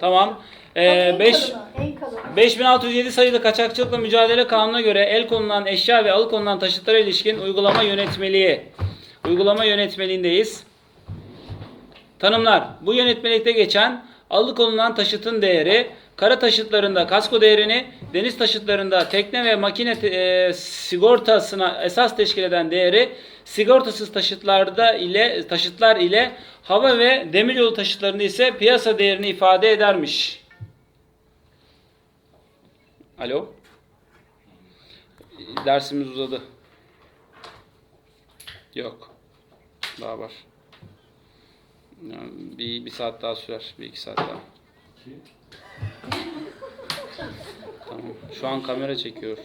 Tamam. Ee, en 5 kalını, en kalını. 5607 sayılı kaçakçılıkla mücadele kanununa göre el konulan eşya ve alıkonulan taşıtlara ilişkin uygulama yönetmeliği. Uygulama yönetmeliğindeyiz. Tanımlar. Bu yönetmelikte geçen alıkonulan taşıtın değeri, kara taşıtlarında kasko değerini, deniz taşıtlarında tekne ve makine e, sigortasına esas teşkil eden değeri, sigortasız taşıtlarda ile taşıtlar ile hava ve demiryolu taşıtlarında ise piyasa değerini ifade edermiş. Alo. Dersimiz uzadı. Yok. Daha var. Yani bir, bir saat daha sürer. Bir iki saat daha. Tamam. Şu an kamera çekiyor.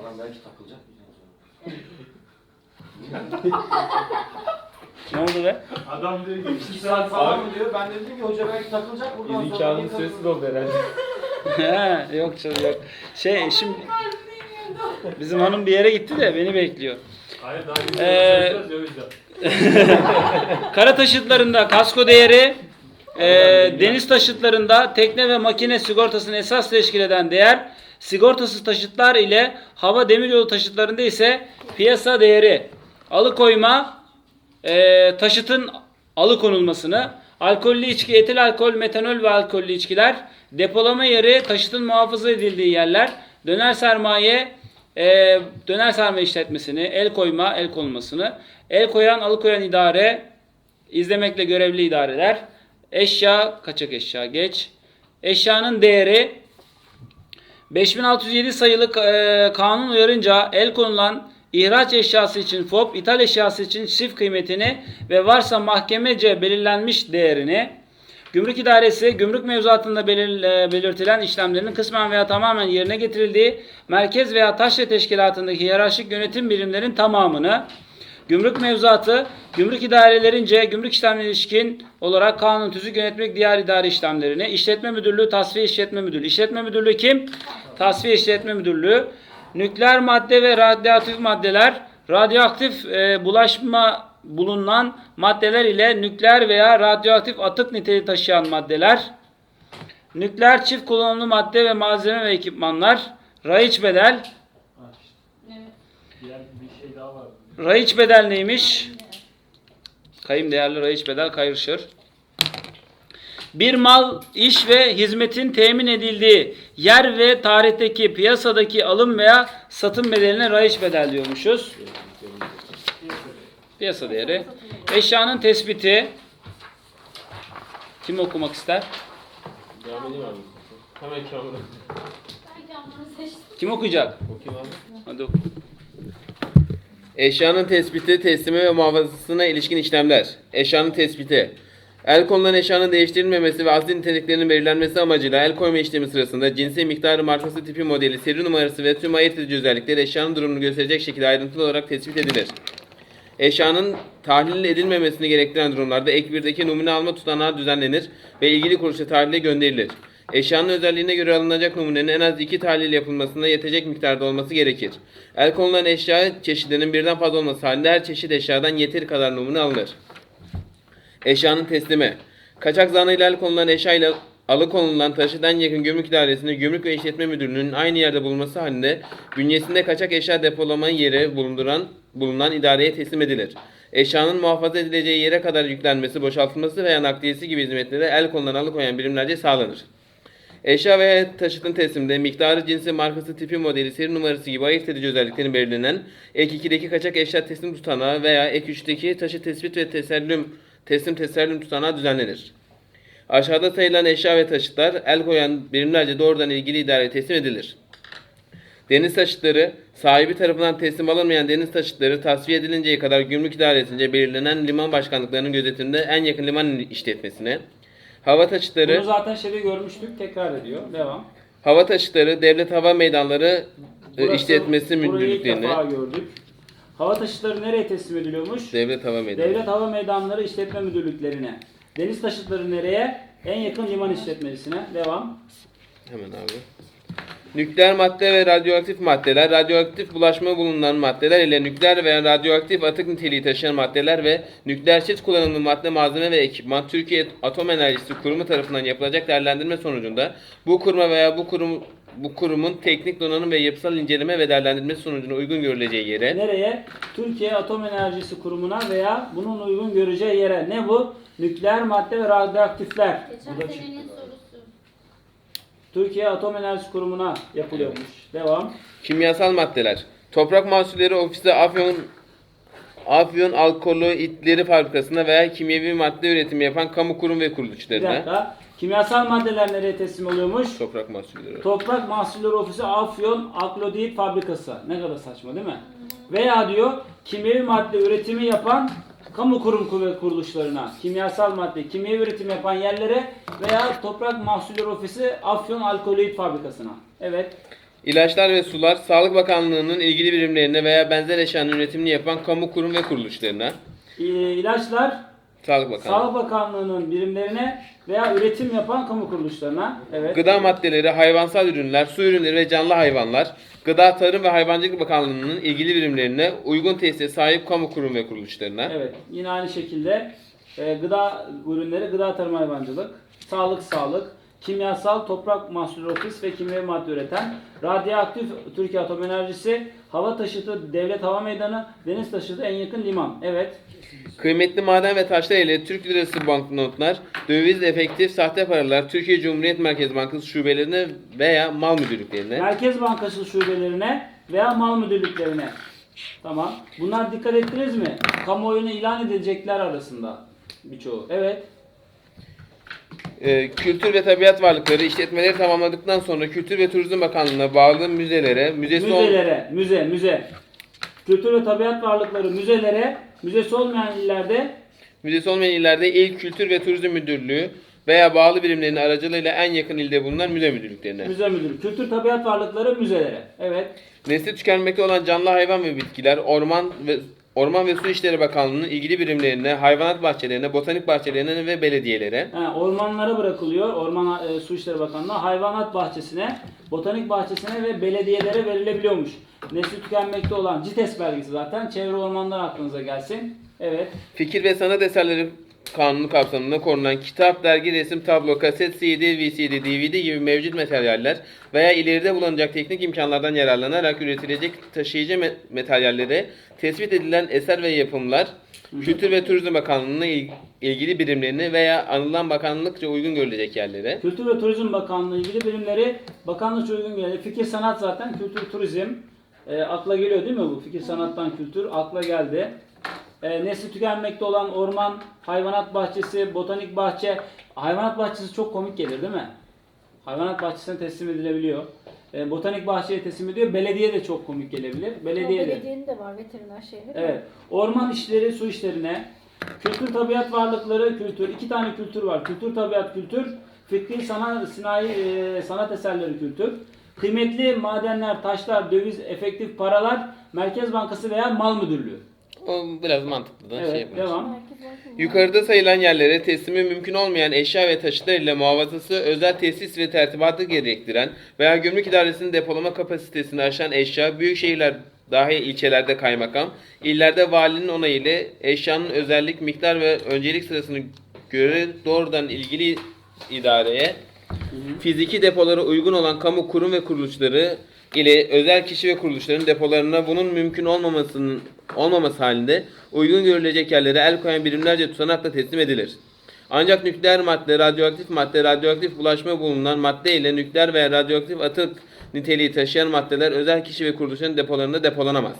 Adam belki takılacak. Ne oldu be? Adam diyor ki 2 saat falan mı diyor? Ben de dedim ki hoca belki takılacak buradan sonra. kağıdın geri süresi takılır. doldu herhalde. He, yok canım yok. Şey şimdi bizim hanım bir yere gitti de beni bekliyor. Hayır daha Ee. Kara taşıtlarında kasko değeri, e, deniz taşıtlarında tekne ve makine sigortasını esas teşkil eden değer, sigortasız taşıtlar ile hava demiryolu taşıtlarında ise piyasa değeri, alıkoyma, e, taşıtın alıkonulmasını, alkollü içki, etil alkol, metanol ve alkollü içkiler, depolama yeri, taşıtın muhafaza edildiği yerler, döner sermaye, e, döner sermaye işletmesini, el koyma, el konulmasını, el koyan, alıkoyan idare, izlemekle görevli idareler, eşya, kaçak eşya geç, eşyanın değeri, 5607 sayılı e, kanun uyarınca el konulan ihraç eşyası için FOB, ithal eşyası için çift kıymetini ve varsa mahkemece belirlenmiş değerini, Gümrük İdaresi, gümrük mevzuatında e, belirtilen işlemlerin kısmen veya tamamen yerine getirildiği merkez veya taşra teşkilatındaki hiyerarşik yönetim birimlerin tamamını, Gümrük mevzuatı, gümrük idarelerince gümrük işlemlerine ilişkin olarak kanun, tüzük, yönetmelik, diğer idari işlemlerini, işletme müdürlüğü, tasfiye işletme müdürlüğü. İşletme müdürlüğü kim? Tasfiye işletme müdürlüğü. Nükleer madde ve radyoaktif maddeler, radyoaktif e, bulaşma bulunan maddeler ile nükleer veya radyoaktif atık niteliği taşıyan maddeler, nükleer çift kullanımlı madde ve malzeme ve ekipmanlar, raiç bedel. Raiç bedel neymiş? Kayım değerli raiç bedel kayırışır. Bir mal, iş ve hizmetin temin edildiği yer ve tarihteki piyasadaki alım veya satım bedeline raiç bedel diyormuşuz. Piyasa değeri. Eşyanın tespiti. Kim okumak ister? Devam edeyim abi. Hemen ekranı. Kim okuyacak? Okuyayım abi. Hadi oku. Eşyanın tespiti, teslimi ve muhafazasına ilişkin işlemler. Eşyanın tespiti. El konulan eşyanın değiştirilmemesi ve asli niteliklerinin belirlenmesi amacıyla el koyma işlemi sırasında cinsi, miktarı, markası, tipi, modeli, seri numarası ve tüm ayırt edici özellikleri eşyanın durumunu gösterecek şekilde ayrıntılı olarak tespit edilir. Eşyanın tahlil edilmemesini gerektiren durumlarda ek 1'deki numune alma tutanağı düzenlenir ve ilgili kuruluşa tahlile gönderilir. Eşyanın özelliğine göre alınacak numunenin en az iki tahlil yapılmasına yetecek miktarda olması gerekir. El konulan eşya çeşidinin birden fazla olması halinde her çeşit eşyadan yeteri kadar numune alınır. Eşyanın teslimi. Kaçak zanıyla el konulan eşya ile alıkonulan taşıdan yakın gümrük idaresinde gümrük ve işletme müdürlüğünün aynı yerde bulunması halinde bünyesinde kaçak eşya depolama yeri bulunduran bulunan idareye teslim edilir. Eşyanın muhafaza edileceği yere kadar yüklenmesi, boşaltılması veya nakliyesi gibi hizmetlere el konulan alıkoyan birimlerce sağlanır. Eşya veya taşıtın tesliminde miktarı, cinsi, markası, tipi, modeli, seri numarası gibi ayırt edici özelliklerin belirlenen ek 2'deki kaçak eşya teslim tutanağı veya ek 3'teki taşı tespit ve tesellüm, teslim tesellüm tutanağı düzenlenir. Aşağıda sayılan eşya ve taşıtlar el koyan birimlerce doğrudan ilgili idareye teslim edilir. Deniz taşıtları, sahibi tarafından teslim alınmayan deniz taşıtları tasfiye edilinceye kadar gümrük idaresince belirlenen liman başkanlıklarının gözetiminde en yakın liman işletmesine, hava taşıtları, Bunu zaten şeyde görmüştük. Tekrar ediyor. Devam. Hava taşıtları, devlet hava meydanları e, Burası- işletmesi burayı ilk defa gördük. Hava taşıtları nereye teslim ediliyormuş? Devlet hava meydanı. Devlet Hava Meydanları işletme müdürlüklerine. Deniz taşıtları nereye? En yakın liman işletmesine. Devam. Hemen abi. Nükleer madde ve radyoaktif maddeler, radyoaktif bulaşma bulunan maddeler ile nükleer veya radyoaktif atık niteliği taşıyan maddeler ve nükleer çift kullanımlı madde, malzeme ve ekipman Türkiye Atom Enerjisi Kurumu tarafından yapılacak değerlendirme sonucunda bu kuruma veya bu kurum bu kurumun teknik donanım ve yapısal inceleme ve değerlendirme sonucunda uygun görüleceği yere Nereye? Türkiye Atom Enerjisi Kurumu'na veya bunun uygun göreceği yere. Ne bu? Nükleer madde ve radyoaktifler. Geçen senenin. Türkiye Atom Enerjisi Kurumu'na yapılıyormuş. Devam. kimyasal maddeler, toprak mahsulleri ofisi Afyon Afyon Alkaloidleri Fabrikası'nda veya kimyevi madde üretimi yapan kamu kurum ve Bir kuruluşlarına dakika. Kimyasal maddeler nereye teslim oluyormuş? toprak mahsulleri. Toprak Mahsulleri Ofisi Afyon Aklodit Fabrikası. Ne kadar saçma değil mi? Veya diyor kimyevi madde üretimi yapan kamu kurum ve kuruluşlarına, kimyasal madde, kimyevi üretim yapan yerlere veya Toprak Mahsulleri Ofisi Afyon Alkoloid Fabrikası'na. Evet. İlaçlar ve sular, Sağlık Bakanlığı'nın ilgili birimlerine veya benzer eşyanın üretimini yapan kamu kurum ve kuruluşlarına. İ- ilaçlar Sağlık Bakanlığı. Sağlık Bakanlığı'nın birimlerine veya üretim yapan kamu kuruluşlarına. Evet. Gıda maddeleri, hayvansal ürünler, su ürünleri ve canlı hayvanlar, Gıda Tarım ve Hayvancılık Bakanlığı'nın ilgili birimlerine, uygun tesise sahip kamu kurum ve kuruluşlarına. Evet. Yine aynı şekilde e, gıda ürünleri, gıda tarım hayvancılık, sağlık sağlık, kimyasal toprak mahsulü ofis ve kimyevi madde üreten, radyoaktif Türkiye Atom Enerjisi, hava taşıtı devlet hava meydanı, deniz taşıtı en yakın liman. Evet. Kıymetli maden ve taşlar ile Türk lirası banknotlar, döviz efektif sahte paralar Türkiye Cumhuriyet Merkez Bankası şubelerine veya mal müdürlüklerine. Merkez Bankası şubelerine veya mal müdürlüklerine. Tamam. Bunlar dikkat ettiniz mi? Kamuoyuna ilan edilecekler arasında birçoğu. Evet. Ee, kültür ve tabiat varlıkları işletmeleri tamamladıktan sonra Kültür ve Turizm Bakanlığı'na bağlı müzelere, müzesi ol- Müzelere, müze, müze. Kültür ve tabiat varlıkları müzelere, müzesi olmayan illerde müzesi olmayan illerde İl Kültür ve Turizm Müdürlüğü veya bağlı birimlerinin aracılığıyla en yakın ilde bulunan müze müdürlüklerine. müze müdürü. Kültür tabiat varlıkları müzelere. Evet. Nesli tükenmekte olan canlı hayvan ve bitkiler, orman ve Orman ve Su İşleri Bakanlığı'nın ilgili birimlerine, hayvanat bahçelerine, botanik bahçelerine ve belediyelere, Ha, ormanlara bırakılıyor. Orman e, Su İşleri Bakanlığı hayvanat bahçesine, botanik bahçesine ve belediyelere verilebiliyormuş. Nesli tükenmekte olan CITES belgesi zaten. Çevre ormandan aklınıza gelsin. Evet. Fikir ve Sanat Eserleri Kanunu kapsamında korunan kitap, dergi, resim, tablo, kaset, CD, VCD, DVD gibi mevcut materyaller veya ileride bulunacak teknik imkanlardan yararlanarak üretilecek taşıyıcı materyallere tespit edilen eser ve yapımlar Kültür ve Turizm Bakanlığı'nın il- ilgili birimlerine veya anılan bakanlıkça uygun görülecek yerlere Kültür ve Turizm Bakanlığı ilgili birimleri bakanlıkça uygun geliyor. Fikir sanat zaten kültür turizm. E, akla geliyor değil mi bu? Fikir sanattan kültür akla geldi. E, nesli tükenmekte olan orman, hayvanat bahçesi, botanik bahçe. Hayvanat bahçesi çok komik gelir değil mi? Hayvanat bahçesine teslim edilebiliyor. E, botanik bahçeye teslim ediyor. Belediye de çok komik gelebilir. Belediye de. Belediyenin de var veteriner şeyleri. Evet. Orman işleri, su işlerine, kültür tabiat varlıkları, kültür. iki tane kültür var. Kültür tabiat kültür, fikri sanat, sinayi, e, sanat eserleri kültür. Kıymetli madenler, taşlar, döviz, efektif paralar, Merkez Bankası veya Mal Müdürlüğü. O biraz mantıklı da şey Evet, yapmış. devam. Yukarıda sayılan yerlere teslimi mümkün olmayan eşya ve taşıtlar ile muhafazası özel tesis ve tertibatı gerektiren veya gümrük idaresinin depolama kapasitesini aşan eşya büyük şehirler dahi ilçelerde kaymakam, illerde valinin onayı ile eşyanın özellik, miktar ve öncelik sırasını göre doğrudan ilgili idareye fiziki depolara uygun olan kamu kurum ve kuruluşları ile özel kişi ve kuruluşların depolarına bunun mümkün olmamasının olmaması halinde uygun görülecek yerlere el koyan birimlerce tutanakla teslim edilir. Ancak nükleer madde, radyoaktif madde, radyoaktif bulaşma bulunan madde ile nükleer veya radyoaktif atık niteliği taşıyan maddeler özel kişi ve kuruluşların depolarında depolanamaz.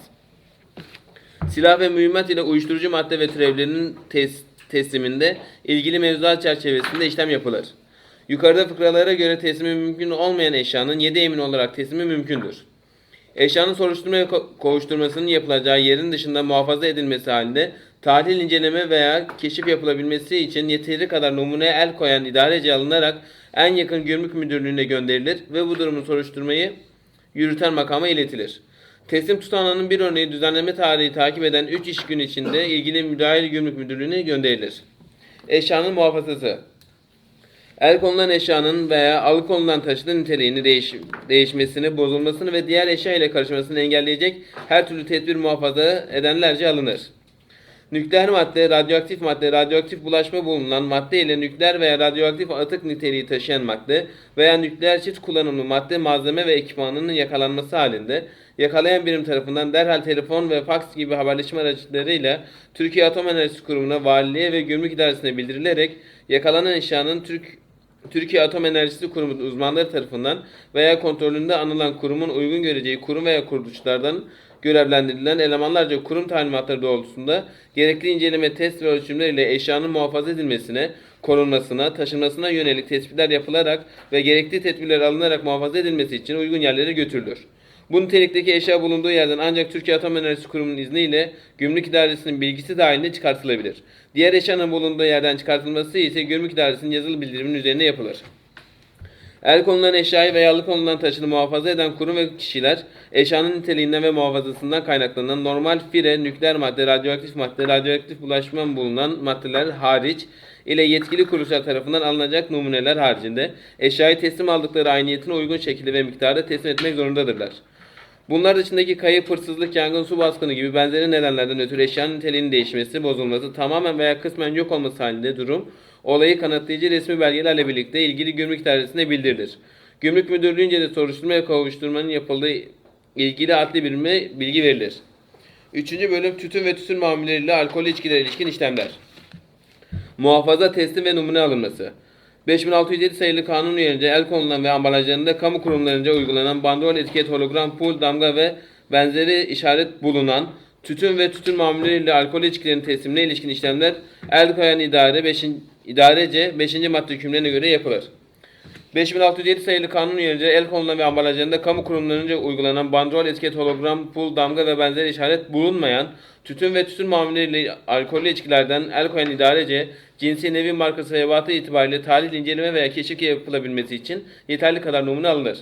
Silah ve mühimmat ile uyuşturucu madde ve türevlerinin tes- tesliminde ilgili mevzuat çerçevesinde işlem yapılır. Yukarıda fıkralara göre teslimi mümkün olmayan eşyanın 7 emin olarak teslimi mümkündür. Eşyanın soruşturma kovuşturmasının yapılacağı yerin dışında muhafaza edilmesi halinde tahlil inceleme veya keşif yapılabilmesi için yeteri kadar numuneye el koyan idareci alınarak en yakın gümrük müdürlüğüne gönderilir ve bu durumun soruşturmayı yürüten makama iletilir. Teslim tutanağının bir örneği düzenleme tarihi takip eden 3 iş gün içinde ilgili müdahil gümrük müdürlüğüne gönderilir. Eşyanın muhafazası El konulan eşyanın veya alıkonulan taşıtın niteliğini değiş, değişmesini, bozulmasını ve diğer eşya ile karışmasını engelleyecek her türlü tedbir muhafaza edenlerce alınır. Nükleer madde, radyoaktif madde, radyoaktif bulaşma bulunan madde ile nükleer veya radyoaktif atık niteliği taşıyan madde veya nükleer çift kullanımlı madde, malzeme ve ekipmanının yakalanması halinde yakalayan birim tarafından derhal telefon ve faks gibi haberleşme araçlarıyla Türkiye Atom Enerjisi Kurumu'na, valiliğe ve gümrük idaresine bildirilerek yakalanan eşyanın Türk Türkiye Atom Enerjisi Kurumu uzmanları tarafından veya kontrolünde anılan kurumun uygun göreceği kurum veya kuruluşlardan görevlendirilen elemanlarca kurum talimatları doğrultusunda gerekli inceleme, test ve ölçümler ile eşyanın muhafaza edilmesine, korunmasına, taşınmasına yönelik tespitler yapılarak ve gerekli tedbirler alınarak muhafaza edilmesi için uygun yerlere götürülür. Bu nitelikteki eşya bulunduğu yerden ancak Türkiye Atom Enerjisi Kurumu'nun izniyle Gümrük İdaresi'nin bilgisi dahilinde çıkartılabilir. Diğer eşyanın bulunduğu yerden çıkartılması ise Gümrük İdaresi'nin yazılı bildiriminin üzerine yapılır. El konulan eşyayı veya alıkonulan taşını muhafaza eden kurum ve kişiler eşyanın niteliğinden ve muhafazasından kaynaklanan normal fire, nükleer madde, radyoaktif madde, radyoaktif bulaşma bulunan maddeler hariç ile yetkili kuruluşlar tarafından alınacak numuneler haricinde eşyayı teslim aldıkları ayniyetine uygun şekilde ve miktarda teslim etmek zorundadırlar. Bunlar dışındaki kayıp, hırsızlık, yangın, su baskını gibi benzeri nedenlerden ötürü eşyanın niteliğinin değişmesi, bozulması, tamamen veya kısmen yok olması halinde durum, olayı kanıtlayıcı resmi belgelerle birlikte ilgili gümrük idaresine bildirilir. Gümrük Müdürlüğü'nce de soruşturma ve kovuşturmanın yapıldığı ilgili adli birime bilgi verilir. 3. bölüm tütün ve tütün mamulleriyle alkol içkilere ilişkin işlemler. Muhafaza testi ve numune alınması. 5607 sayılı kanun uyarınca el konulan ve ambalajlarında kamu kurumlarınca uygulanan bandrol, etiket, hologram, pul, damga ve benzeri işaret bulunan tütün ve tütün mamulleriyle alkol içkilerin teslimine ilişkin işlemler el koyan idare 5. idarece 5. madde hükümlerine göre yapılır. 5607 sayılı kanun uyarınca el konulan ve ambalajlarında kamu kurumlarınca uygulanan bandrol, etiket, hologram, pul, damga ve benzeri işaret bulunmayan tütün ve tütün mamulleriyle alkollü içkilerden el koyan idarece cinsi nevi markası ve ebatı itibariyle tahlil, inceleme veya keşif yapılabilmesi için yeterli kadar numune alınır.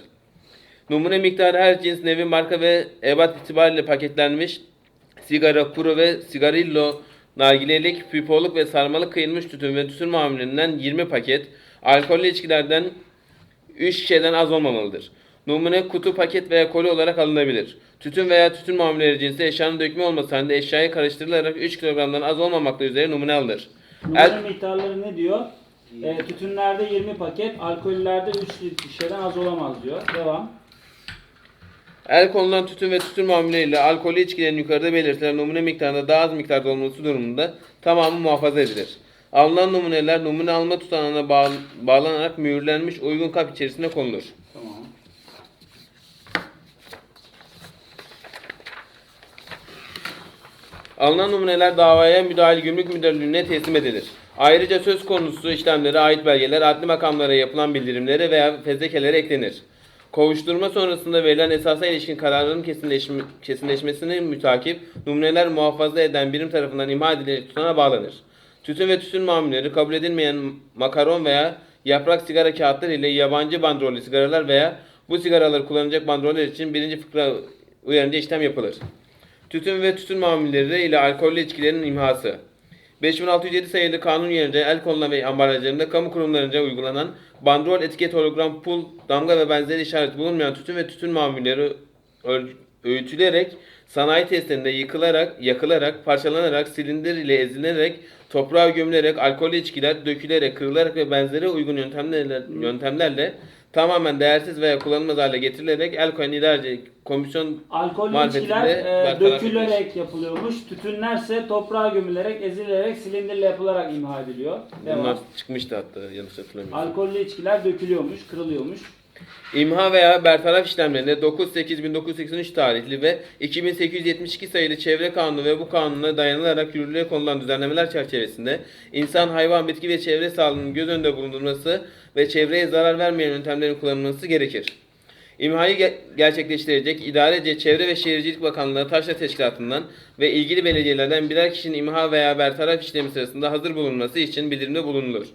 Numune miktarı her cins nevi marka ve ebat itibariyle paketlenmiş sigara, kuru ve sigarillo, nargilelik, pipoluk ve sarmalık kıyılmış tütün ve tütün mamullerinden 20 paket, alkollü içkilerden 3 şişeden az olmamalıdır. Numune kutu, paket veya koli olarak alınabilir. Tütün veya tütün mamulleri cinsi eşyanın dökümü olması halinde eşyaya karıştırılarak 3 kilogramdan az olmamakla üzere numune alınır. Numune El- miktarları ne diyor? E, tütünlerde 20 paket, alkollerde 3 şişeden az olamaz diyor. Devam. El konulan tütün ve tütün mamulleriyle alkollü içkilerin yukarıda belirtilen numune miktarında daha az miktarda olması durumunda tamamı muhafaza edilir. Alınan numuneler numune alma tutanağına bağ- bağlanarak mühürlenmiş uygun kap içerisine konulur. Tamam. Alınan numuneler davaya müdahil gümrük müdürlüğüne teslim edilir. Ayrıca söz konusu işlemlere ait belgeler adli makamlara yapılan bildirimlere veya fezlekelere eklenir. Kovuşturma sonrasında verilen esasa ilişkin kararların kesinleşme, kesinleşmesini mütakip numuneler muhafaza eden birim tarafından imha edilerek tutana bağlanır. Tütün ve tütün mamulleri kabul edilmeyen makaron veya yaprak sigara kağıtları ile yabancı bandrollü sigaralar veya bu sigaraları kullanacak bandroller için birinci fıkra uyarınca işlem yapılır. Tütün ve tütün mamulleri ile alkollü içkilerin imhası. 5607 sayılı kanun yerinde el konulan ve ambalajlarında kamu kurumlarınca uygulanan bandrol, etiket, hologram, pul, damga ve benzeri işaret bulunmayan tütün ve tütün mamulleri öğütülerek sanayi testlerinde yıkılarak, yakılarak, parçalanarak, silindir ile ezilerek, toprağa gömülerek, alkollü içkiler dökülerek, kırılarak ve benzeri uygun yöntemlerle, yöntemlerle tamamen değersiz veya kullanılmaz hale getirilerek el koyan idareci komisyon Alkollü içkiler e, dökülerek yapılıyormuş. Tütünlerse toprağa gömülerek, ezilerek, silindirle yapılarak imha ediliyor. bunlar Devam. çıkmıştı hatta yanlış hatırlamıyorsam. Alkollü içkiler dökülüyormuş, kırılıyormuş. İmha veya bertaraf işlemlerinde 9-8-1983 tarihli ve 2872 sayılı Çevre Kanunu ve bu kanuna dayanılarak yürürlüğe konulan düzenlemeler çerçevesinde insan, hayvan, bitki ve çevre sağlığının göz önünde bulundurulması ve çevreye zarar vermeyen yöntemlerin kullanılması gerekir. İmhayı ge- gerçekleştirecek idarece Çevre ve Şehircilik Bakanlığı Taşra Teşkilatı'ndan ve ilgili belediyelerden birer kişinin imha veya bertaraf işlemi sırasında hazır bulunması için bildirimde bulunulur.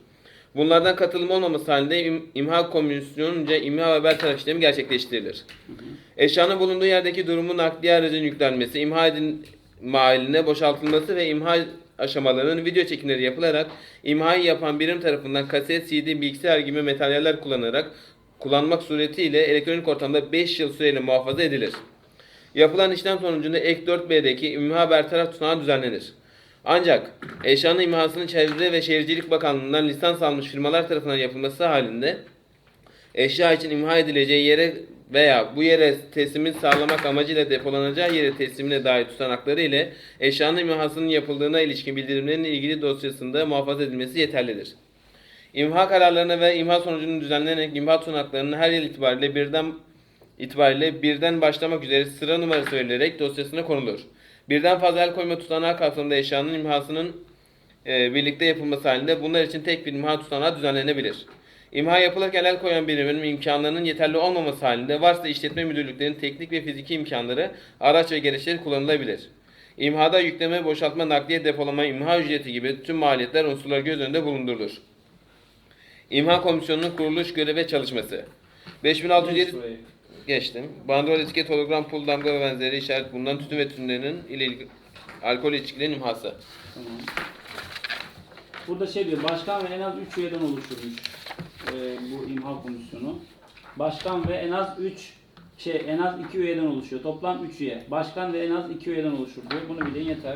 Bunlardan katılım olmaması halinde im- imha komisyonunca imha ve bertaraf işlemi gerçekleştirilir. Eşyanın bulunduğu yerdeki durumun nakliye aracın yüklenmesi, imha edilme haline boşaltılması ve imha aşamalarının video çekimleri yapılarak imhayı yapan birim tarafından kaset, CD, bilgisayar gibi materyaller kullanarak kullanmak suretiyle elektronik ortamda 5 yıl süreyle muhafaza edilir. Yapılan işlem sonucunda ek 4B'deki imha bertaraf tutanağı düzenlenir. Ancak eşyanın imhasının Çevre ve Şehircilik Bakanlığı'ndan lisans almış firmalar tarafından yapılması halinde eşya için imha edileceği yere veya bu yere teslimin sağlamak amacıyla depolanacağı yere teslimine dair tutanakları ile eşyanın imhasının yapıldığına ilişkin bildirimlerin ilgili dosyasında muhafaza edilmesi yeterlidir. İmha kararlarına ve imha sonucunun düzenlenerek imha tutanaklarının her yıl itibariyle birden itibariyle birden başlamak üzere sıra numarası verilerek dosyasına konulur. Birden fazla el koyma tutanağı kapsamında eşyanın imhasının e, birlikte yapılması halinde bunlar için tek bir imha tutanağı düzenlenebilir. İmha yapılırken el koyan birimin imkanlarının yeterli olmaması halinde varsa işletme müdürlüklerinin teknik ve fiziki imkanları, araç ve gereçleri kullanılabilir. İmhada yükleme, boşaltma, nakliye, depolama, imha ücreti gibi tüm maliyetler unsurlar göz önünde bulundurulur. İmha Komisyonu'nun kuruluş görevi ve çalışması. 5607 geçtim. Bandrol, etiket, hologram, pul, damga ve benzeri işaret bulunan tütün ve tütünlerinin ile ilgili alkol içkilerin imhası. Tamam. Burada şey diyor, başkan ve en az 3 üyeden oluşurmuş e, bu imha komisyonu. Başkan ve en az 3 şey en az 2 üyeden oluşuyor. Toplam 3 üye. Başkan ve en az 2 üyeden oluşur diyor. Bunu bilin yeter.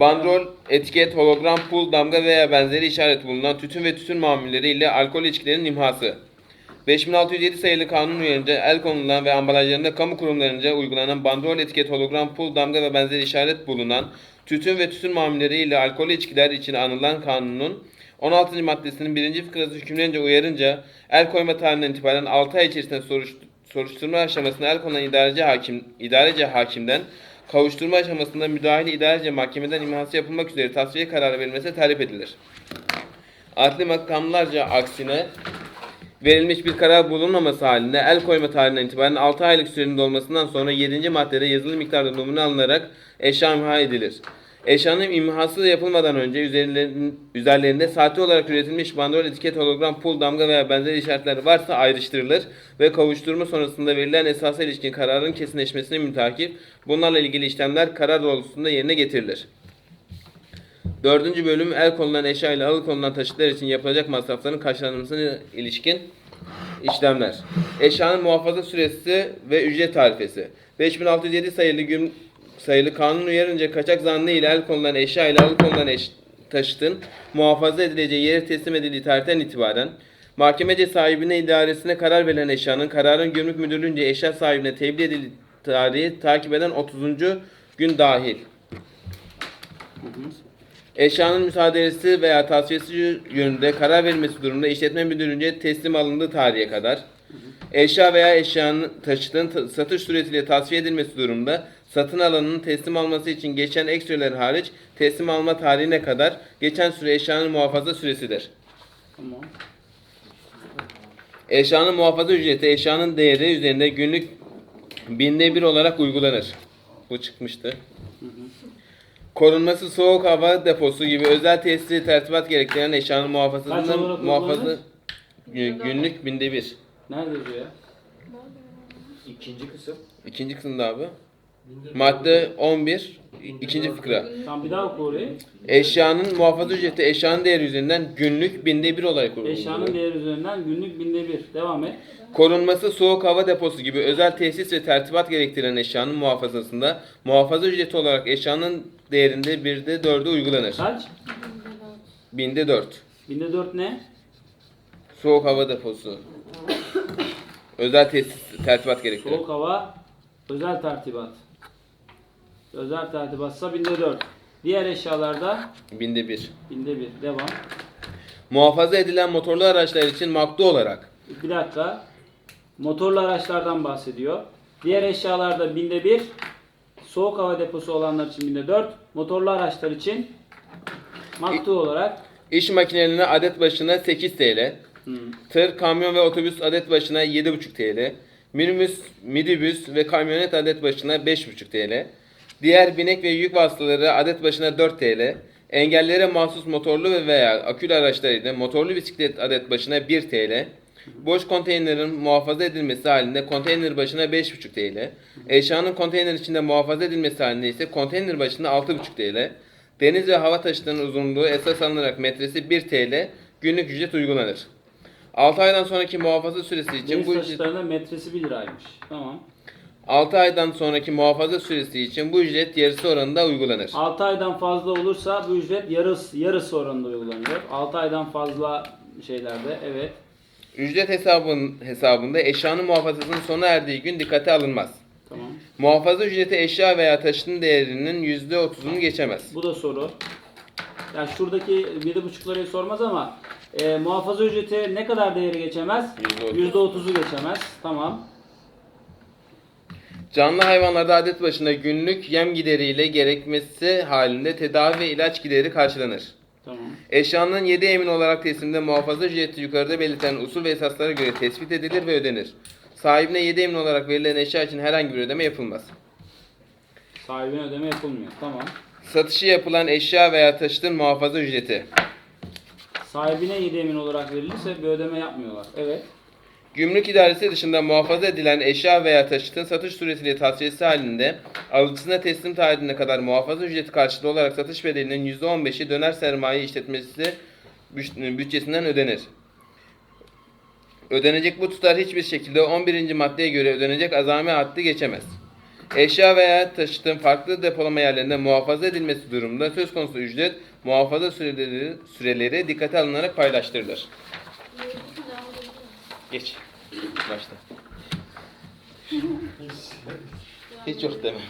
Bandrol, etiket, hologram, pul, damga veya benzeri işaret bulunan tütün ve tütün mamulleri ile alkol içkilerin imhası. 5607 sayılı kanun uyarınca el konulan ve ambalajlarında kamu kurumlarınca uygulanan bandrol, etiket, hologram, pul, damga ve benzeri işaret bulunan tütün ve tütün mamulleri ile alkol içkiler için anılan kanunun 16. maddesinin 1. fıkrası hükümlerince uyarınca el koyma tarihinden itibaren 6 ay içerisinde soruş, soruşturma aşamasında el konulan idareci hakim, idareci hakimden kavuşturma aşamasında müdahale idareci mahkemeden imhası yapılmak üzere tasfiye kararı verilmesi talep edilir. Adli makamlarca aksine verilmiş bir karar bulunmaması halinde el koyma tarihinden itibaren 6 aylık sürenin dolmasından sonra 7. maddede yazılı miktarda numune alınarak eşya imha edilir. Eşyanın imhası yapılmadan önce üzerlerinde sahte olarak üretilmiş bandrol, etiket, hologram, pul, damga veya benzeri işaretler varsa ayrıştırılır ve kavuşturma sonrasında verilen esasa ilişkin kararın kesinleşmesine mütakip bunlarla ilgili işlemler karar doğrultusunda yerine getirilir. Dördüncü bölüm el konulan eşya ile alıkonulan taşıtlar için yapılacak masrafların karşılanmasına ilişkin işlemler. Eşyanın muhafaza süresi ve ücret tarifesi. 5607 sayılı gün sayılı kanun uyarınca kaçak zanlı ile el konulan eşya ile alıkonulan eş, taşıtın muhafaza edileceği yere teslim edildiği tarihten itibaren mahkemece sahibine idaresine karar verilen eşyanın kararın gümrük müdürlüğünce eşya sahibine tebliğ edildiği tarihi takip eden 30. gün dahil. Eşyanın müsaadesi veya tasfiyesi yönünde karar verilmesi durumunda işletme müdürlüğünce teslim alındığı tarihe kadar eşya veya eşyanın taşıtın ta- satış suretiyle tasfiye edilmesi durumunda satın alanının teslim alması için geçen ek süreler hariç teslim alma tarihine kadar geçen süre eşyanın muhafaza süresidir. Tamam. Eşyanın muhafaza ücreti eşyanın değeri üzerinde günlük binde bir olarak uygulanır. Bu çıkmıştı. Korunması soğuk hava deposu gibi özel tesisli tertibat gerektiren eşyanın Kaç muhafazasından olarak muhafaza uygulanır? Gü- günlük binde bir. Nerede diyor ya? İkinci kısım. İkinci kısımda abi. Madde 11 ikinci fıkra. Tamam bir daha oku orayı. Eşyanın muhafaza ücreti eşyanın değeri üzerinden günlük binde bir olarak uygulanır. Eşyanın değeri üzerinden günlük binde bir. Devam et. Korunması soğuk hava deposu gibi özel tesis ve tertibat gerektiren eşyanın muhafazasında muhafaza ücreti olarak eşyanın değerinde birde dördü uygulanır. Kaç? Binde dört. Binde dört ne? Soğuk hava deposu. özel tesis tertibat gerektiren. Soğuk hava, özel tertibat. Özel tertibatsa binde dört. Diğer eşyalarda Binde bir. binde bir. Devam. Muhafaza edilen motorlu araçlar için maktu olarak Bir dakika. Motorlu araçlardan bahsediyor. Diğer eşyalarda binde bir. Soğuk hava deposu olanlar için binde dört. Motorlu araçlar için maktu olarak iş makinelerine adet başına 8 TL, hı, tır, kamyon ve otobüs adet başına 7,5 TL, minibüs, midibüs ve kamyonet adet başına 5,5 TL, diğer binek ve yük vasıtaları adet başına 4 TL, engellere mahsus motorlu ve veya akülü araçlar ile motorlu bisiklet adet başına 1 TL, boş konteynerin muhafaza edilmesi halinde konteyner başına 5,5 TL, eşyanın konteyner içinde muhafaza edilmesi halinde ise konteyner başına 6,5 TL, Deniz ve hava taşıtının uzunluğu esas alınarak metresi 1 TL günlük ücret uygulanır. 6 aydan sonraki muhafaza süresi için Deniz bu ücret metresi 1 liraymış. Tamam. 6 aydan sonraki muhafaza süresi için bu ücret yarısı oranında uygulanır. 6 aydan fazla olursa bu ücret yarısı, yarısı oranında uygulanıyor. 6 aydan fazla şeylerde evet. Ücret hesabın, hesabında eşyanın muhafazasının sona erdiği gün dikkate alınmaz. Tamam. Muhafaza ücreti eşya veya taşıtın değerinin %30'unu geçemez. Bu da soru. Yani şuradaki 7,5 lirayı sormaz ama e, muhafaza ücreti ne kadar değeri geçemez? %30. %30'u geçemez. Tamam. Canlı hayvanlarda adet başına günlük yem gideriyle gerekmesi halinde tedavi ve ilaç gideri karşılanır. Tamam. Eşyanın 7 emin olarak teslimde muhafaza ücreti yukarıda belirtilen usul ve esaslara göre tespit edilir ve ödenir. Sahibine 7 emin olarak verilen eşya için herhangi bir ödeme yapılmaz. Sahibine ödeme yapılmıyor. Tamam. Satışı yapılan eşya veya taşıtın muhafaza ücreti. Sahibine 7 emin olarak verilirse bir ödeme yapmıyorlar. Evet. Gümrük idaresi dışında muhafaza edilen eşya veya taşıtın satış suretiyle tasfiyesi halinde alıcısına teslim tarihine kadar muhafaza ücreti karşılığı olarak satış bedelinin %15'i döner sermaye işletmesi büt- bütçesinden ödenir. Ödenecek bu tutar hiçbir şekilde 11. maddeye göre ödenecek azami haddi geçemez. Eşya veya taşıtın farklı depolama yerlerinde muhafaza edilmesi durumunda söz konusu ücret muhafaza süreleri, süreleri dikkate alınarak paylaştırılır. Geç. Başla. Hiç yok deme.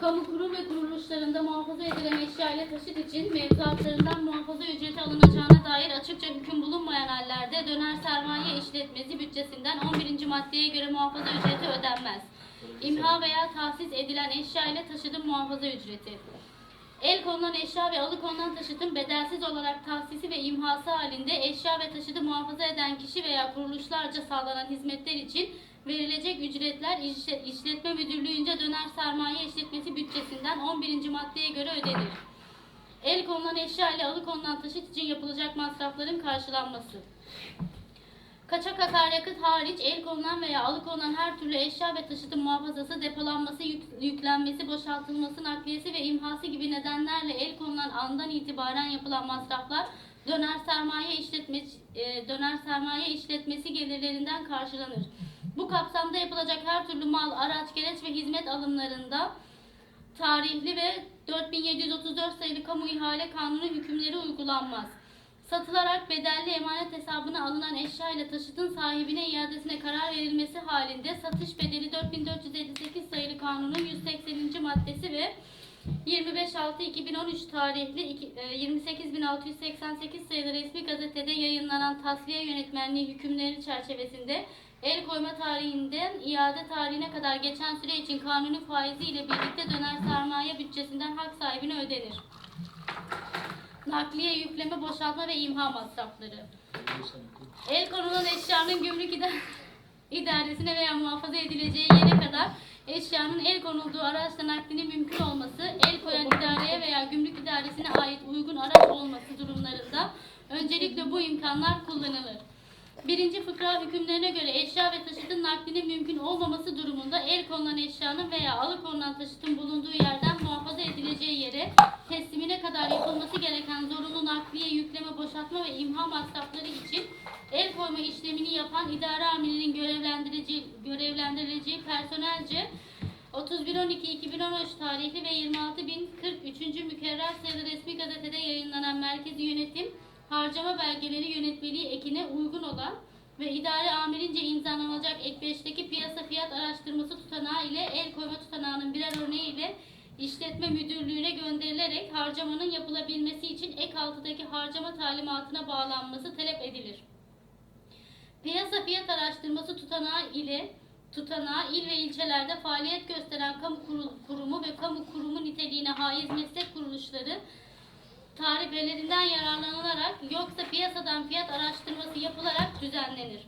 Kamu kurum ve kuruluşlarında muhafaza edilen eşya taşıt için mevzuatlarından muhafaza ücreti alınacağına dair açıkça hüküm bulunmayan hallerde döner sermaye işletmesi bütçesinden 11. maddeye göre muhafaza ücreti ödenmez. İmha veya tahsis edilen eşya ile muhafaza ücreti. El konulan eşya ve alıkonulan taşıtın bedelsiz olarak tahsisi ve imhası halinde eşya ve taşıtı muhafaza eden kişi veya kuruluşlarca sağlanan hizmetler için verilecek ücretler işle- işletme müdürlüğünce döner sermaye işletmesi bütçesinden 11. maddeye göre ödenir. El konulan eşya ile alıkonulan taşıt için yapılacak masrafların karşılanması. Kaçak akaryakıt hariç el konulan veya alıkonulan her türlü eşya ve taşıtın muhafazası, depolanması, yük- yüklenmesi, boşaltılması, nakliyesi ve imhası gibi nedenlerle el konulan andan itibaren yapılan masraflar döner sermaye işletmesi, e, döner sermaye işletmesi gelirlerinden karşılanır. Bu kapsamda yapılacak her türlü mal, araç, gereç ve hizmet alımlarında tarihli ve 4734 sayılı kamu ihale kanunu hükümleri uygulanmaz. Satılarak bedelli emanet hesabına alınan eşya ile taşıtın sahibine iadesine karar verilmesi halinde satış bedeli 4458 sayılı kanunun 180. maddesi ve 25.6.2013 tarihli iki- e, 28.688 sayılı resmi gazetede yayınlanan tasfiye yönetmenliği hükümleri çerçevesinde el koyma tarihinden iade tarihine kadar geçen süre için kanuni faizi ile birlikte döner sermaye bütçesinden hak sahibine ödenir. Nakliye, yükleme, boşaltma ve imha masrafları. El konulan eşyanın gümrük ida- idaresine veya muhafaza edileceği yere kadar eşyanın el konulduğu araçla naklinin mümkün olması, el koyan idareye veya gümrük idaresine ait uygun araç olması durumlarında öncelikle bu imkanlar kullanılır. Birinci fıkra hükümlerine göre eşya ve taşıtın naklinin mümkün olmaması durumunda el konulan eşyanın veya alıkonulan taşıtın bulunduğu yerden muhafaza edileceği yere teslimine kadar yapılması gereken zorunlu nakliye, yükleme, boşaltma ve imha masrafları için el koyma işlemini yapan idare amirinin görevlendireceği, görevlendirileceği personelce 31.12.2013 tarihli ve 26.043. mükerrer sayılı resmi gazetede yayınlanan merkezi yönetim harcama belgeleri yönetmeliği ekine uygun olan ve idare amirince imzalanacak ek 5'teki piyasa fiyat araştırması tutanağı ile el koyma tutanağının birer örneği ile işletme müdürlüğüne gönderilerek harcamanın yapılabilmesi için ek 6'daki harcama talimatına bağlanması talep edilir. Piyasa fiyat araştırması tutanağı ile tutanağı il ve ilçelerde faaliyet gösteren kamu kurumu ve kamu kurumu niteliğine haiz meslek kuruluşları tarifelerinden yararlanılarak yoksa piyasadan fiyat araştırması yapılarak düzenlenir.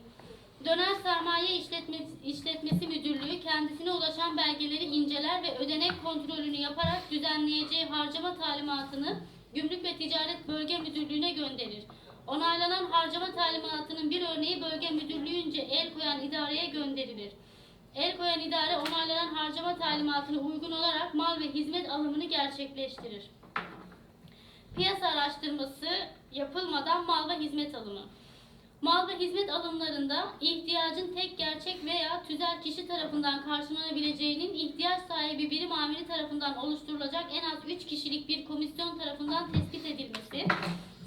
Döner Sermaye İşletmesi, İşletmesi Müdürlüğü kendisine ulaşan belgeleri inceler ve ödenek kontrolünü yaparak düzenleyeceği harcama talimatını Gümrük ve Ticaret Bölge Müdürlüğü'ne gönderir. Onaylanan harcama talimatının bir örneği bölge müdürlüğünce el koyan idareye gönderilir. El koyan idare onaylanan harcama talimatına uygun olarak mal ve hizmet alımını gerçekleştirir. Piyasa araştırması yapılmadan mal ve hizmet alımı. Mal ve hizmet alımlarında ihtiyacın tek gerçek veya tüzel kişi tarafından karşılanabileceğinin ihtiyaç sahibi birim amiri tarafından oluşturulacak en az 3 kişilik bir komisyon tarafından tespit edilmesi,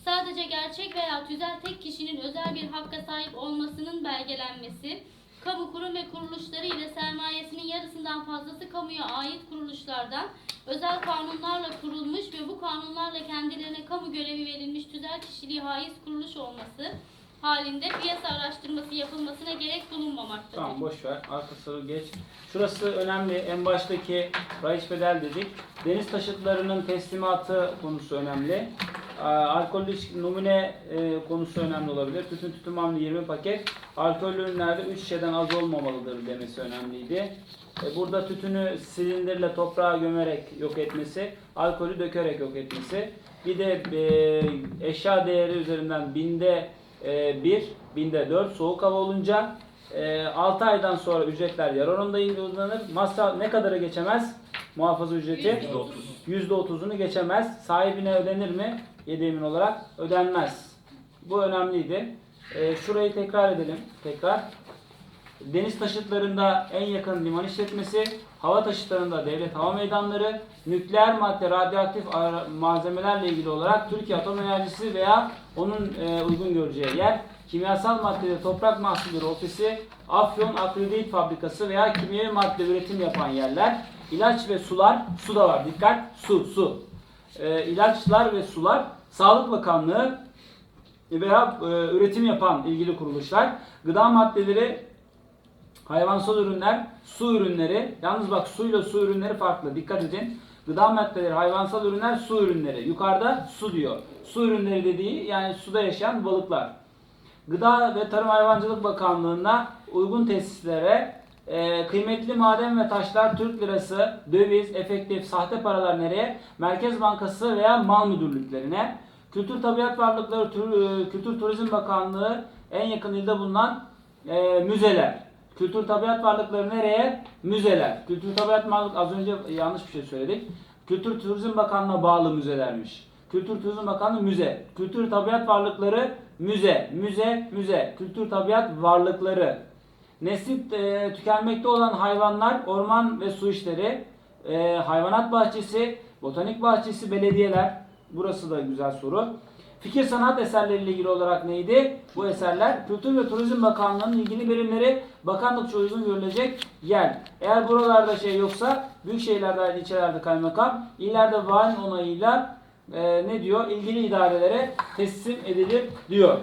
sadece gerçek veya tüzel tek kişinin özel bir hakka sahip olmasının belgelenmesi, kamu kurum ve kuruluşları ile sermayesinin yarısından fazlası kamuya ait kuruluşlardan özel kanunlarla kurulmuş ve bu kanunlarla kendilerine kamu görevi verilmiş tüzel kişiliği haiz kuruluş olması halinde piyasa araştırması yapılmasına gerek bulunmamaktadır. Tamam boş ver. Arka soru geç. Şurası önemli. En baştaki rayiç bedel dedik. Deniz taşıtlarının teslimatı konusu önemli. Aa, Alkollü içki- numune e, konusu önemli olabilir. Tütün tütün mamlı 20 paket. Alkollü ürünlerde 3 şişeden az olmamalıdır demesi önemliydi. E, Burada tütünü silindirle toprağa gömerek yok etmesi, alkolü dökerek yok etmesi. Bir de e, eşya değeri üzerinden binde e, 1, binde 4 soğuk hava olunca 6 aydan sonra ücretler yarı oranında uygulanır. Masraf ne kadara geçemez? Muhafaza ücreti %30'unu geçemez. Sahibine ödenir mi? Yedemin olarak ödenmez. Bu önemliydi. E, şurayı tekrar edelim. Tekrar. Deniz taşıtlarında en yakın liman işletmesi, hava taşıtlarında devlet hava meydanları, nükleer madde, radyoaktif malzemelerle ilgili olarak Türkiye Atom Enerjisi veya onun e, uygun göreceği yer, kimyasal maddede toprak mahsulleri ofisi, Afyon Akrilit Fabrikası veya kimyevi madde üretim yapan yerler, ilaç ve sular, su da var dikkat, su, su. E, ilaçlar ve sular, Sağlık Bakanlığı veya e, üretim yapan ilgili kuruluşlar, gıda maddeleri, Hayvansal ürünler, su ürünleri. Yalnız bak suyla su ürünleri farklı. Dikkat edin. Gıda maddeleri, hayvansal ürünler, su ürünleri. Yukarıda su diyor. Su ürünleri dediği yani suda yaşayan balıklar. Gıda ve Tarım Hayvancılık Bakanlığı'na uygun tesislere e, kıymetli maden ve taşlar, Türk lirası, döviz, efektif, sahte paralar nereye? Merkez Bankası veya mal müdürlüklerine. Kültür Tabiat Varlıkları, Tür- e, Kültür Turizm Bakanlığı en yakın ilde bulunan e, müzeler. Kültür Tabiat Varlıkları nereye? Müzeler. Kültür Tabiat Varlık az önce yanlış bir şey söyledik. Kültür Turizm Bakanlığı'na bağlı müzelermiş. Kültür Turizm Bakanlığı müze. Kültür Tabiat Varlıkları müze. Müze, müze. Kültür Tabiat Varlıkları. Nesli e, tükenmekte olan hayvanlar, orman ve su işleri, e, hayvanat bahçesi, botanik bahçesi, belediyeler. Burası da güzel soru. Fikir sanat eserleriyle ilgili olarak neydi? Bu eserler Kültür ve Turizm Bakanlığı'nın ilgili birimleri bakanlıkça uygun görülecek yer. Eğer buralarda şey yoksa büyük şehirlerde, ilçelerde kaymakam, illerde valinin onayıyla e, ne diyor? İlgili idarelere teslim edilir diyor.